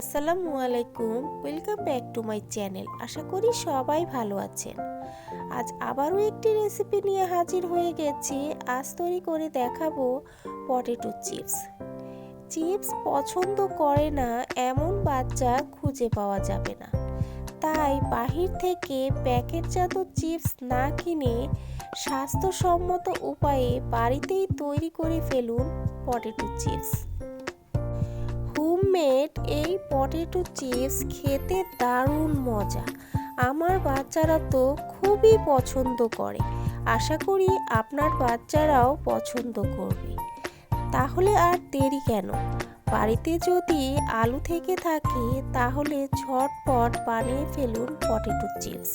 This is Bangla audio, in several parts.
আসসালামু আলাইকুম welcome back to my channel আশা করি সবাই ভালো আছেন। আজ আবারও একটি রেসিপি নিয়ে হাজির হয়ে গেছি। আজ তৈরি করে দেখাবো পটেটো চিপস চিপস পছন্দ করে না, এমন বাচ্চা খুঁজে পাওয়া যাবে না। তাই বাহির থেকে প্যাকেটজাত চিপস না কিনে স্বাস্থ্যসম্মত উপায়ে বাড়িতেই তৈরি করে ফেলুন পটেটো চিপস হোমমেড এই পটেটো চিপস খেতে দারুণ মজা। আমার বাচ্চারা তো খুবই পছন্দ করে। আশা করি আপনার বাচ্চারাও পছন্দ করবে। তাহলে আর দেরি কেন? বাড়িতে যদি আলু থেকে থাকে, তাহলে ঝটপট বানিয়ে ফেলুন পটেটো চিপস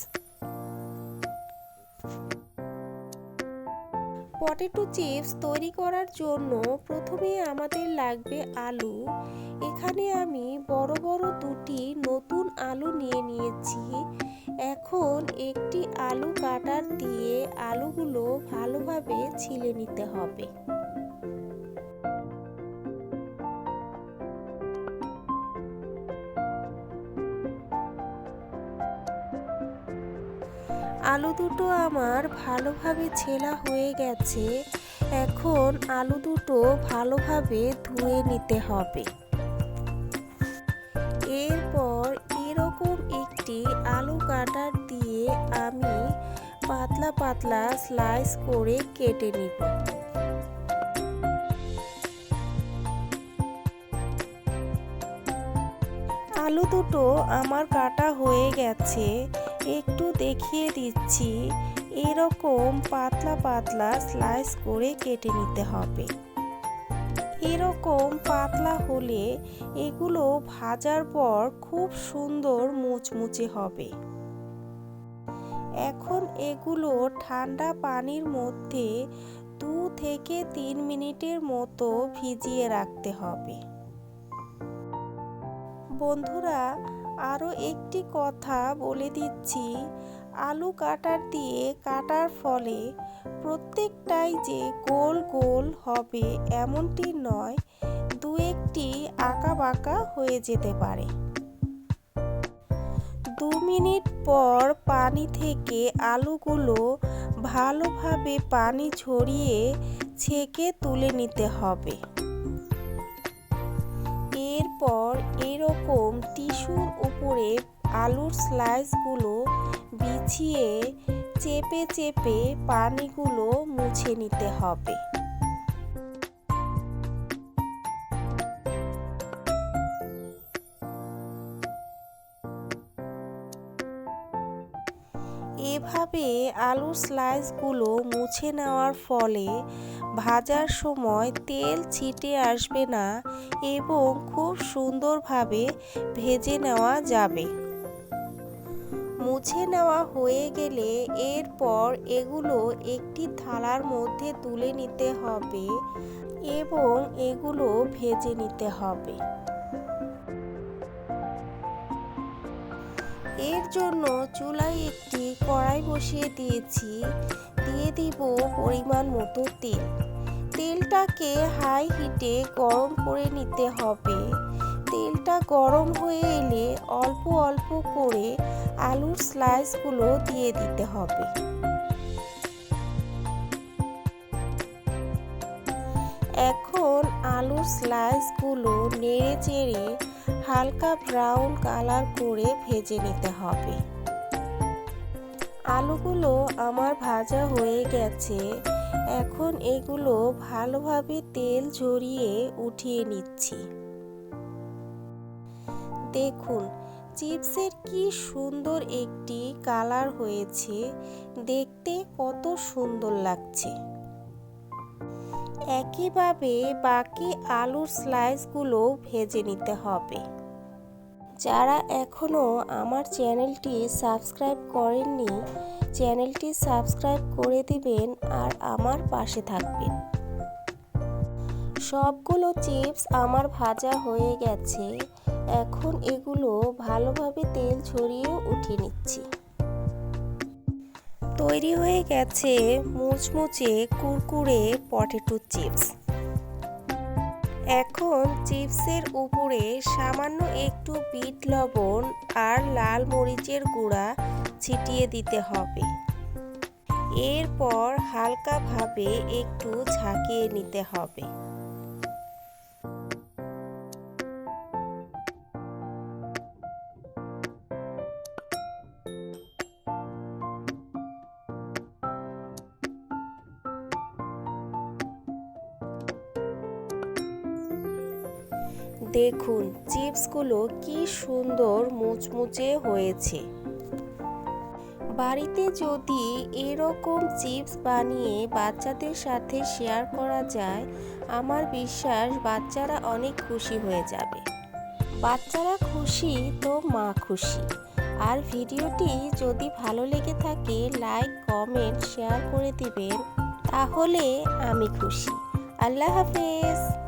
পটেটো চিপস তৈরি করার জন্য প্রথমে আমাদের লাগবে আলু। এখানে আমি বড় বড় দুটি নতুন আলু নিয়ে নিয়েছি। এখন একটি আলু কাটার দিয়ে আলুগুলো ভালোভাবে ছিলে নিতে হবে। আলু দুটো আমার ভালোভাবে ছেলা হয়ে গেছে, এখন আলু দুটো ভালোভাবে ধুয়ে নিতে হবে। এরপর এরকম একটি আলু কাটার দিয়ে আমি পাতলা পাতলা স্লাইস করে কেটে নিব। আলু দুটো আমার কাটা হয়ে গেছে একটু দেখিয়ে দিচ্ছি। এরকম পাতলা পাতলা স্লাইস করে কেটে নিতে হবে। এরকম পাতলা হলে এগুলো ভাজার পর খুব সুন্দর মুচমুচে হবে। এখন এগুলো ঠান্ডা পানির মধ্যে দু থেকে তিন মিনিটের মতো ভিজিয়ে রাখতে হবে। বন্ধুরা আরও একটি কথা বলে দিচ্ছি। আলু কাটার দিয়ে কাটার ফলে প্রত্যেকটাই যে গোল গোল হবে এমনটি নয় দু একটি আঁকা বাঁকা হয়ে যেতে পারে। দু মিনিট পর পানি থেকে আলুগুলো ভালোভাবে পানি ঝরিয়ে ছেঁকে তুলে নিতে হবে। এরপর এরকম টিস্যুর উপরে আলুর স্লাইসগুলো বিছিয়ে চেপে চেপে পানিগুলো মুছে নিতে হবে। এভাবে আলুর স্লাইসগুলো মুছে নেওয়ার ফলে ভাজার সময় তেল ছিটে আসবে না এবং খুব সুন্দরভাবে ভেজে নেওয়া যাবে। মুছে নেওয়া হয়ে গেলে এরপর এগুলো একটি থালার মধ্যে তুলে নিতে হবে এবং এগুলো ভেজে নিতে হবে। এর জন্য চুলায় একটি বসিয়ে দিয়েছি। দিয়ে দিব পরিমাণ মতো তেল। তেলটাকে হাই হিটে গরম করে নিতে হবে। তেলটা গরম হয়ে এলে অল্প অল্প করে আলুর স্লাইসগুলো দিয়ে দিতে হবে। এখন আলুর স্লাইসগুলো নেড়ে চেড়ে হালকা ব্রাউন কালার করে ভেজে নিতে হবে। আলুগুলো আমার ভাজা হয়ে গেছে। এখন এগুলো ভালোভাবে তেল ঝরিয়ে উঠিয়ে নিচ্ছি। দেখুন, চিপসের কি সুন্দর একটি কালার হয়েছে। দেখতে কত সুন্দর লাগছে। একইভাবে বাকি আলুর স্লাইসগুলো ভেজে নিতে হবে। যারা এখনও আমার চ্যানেলটি সাবস্ক্রাইব করেননি, চ্যানেলটি সাবস্ক্রাইব করে দিবেন আর আমার পাশে থাকবেন। সবগুলো চিপস আমার ভাজা হয়ে গেছে। এখন এগুলো ভালোভাবে তেল ছড়িয়ে উঠিয়ে নিচ্ছি। তৈরি হয়ে গেছে মুচমুচে কুরকুরে পটেটো চিপস। এখন চিপসের উপরে সামান্য একটু বিট লবণ আর লাল মরিচের গুঁড়া ছিটিয়ে দিতে হবে। এরপর হালকাভাবে একটু ঝাঁকিয়ে নিতে হবে। দেখুন চিপসগুলো কি সুন্দর মুচমুচে হয়েছে। বাড়িতে যদি এরকম চিপস বানিয়ে বাচ্চাদের সাথে শেয়ার করা যায়, আমার বিশ্বাস বাচ্চারা অনেক খুশি হয়ে যাবে। বাচ্চারা খুশি তো মা খুশি। আর ভিডিওটি যদি ভালো লেগে থাকে, লাইক, কমেন্ট, শেয়ার করে দিবেন, তাহলে আমি খুশি। আল্লাহ হাফেজ।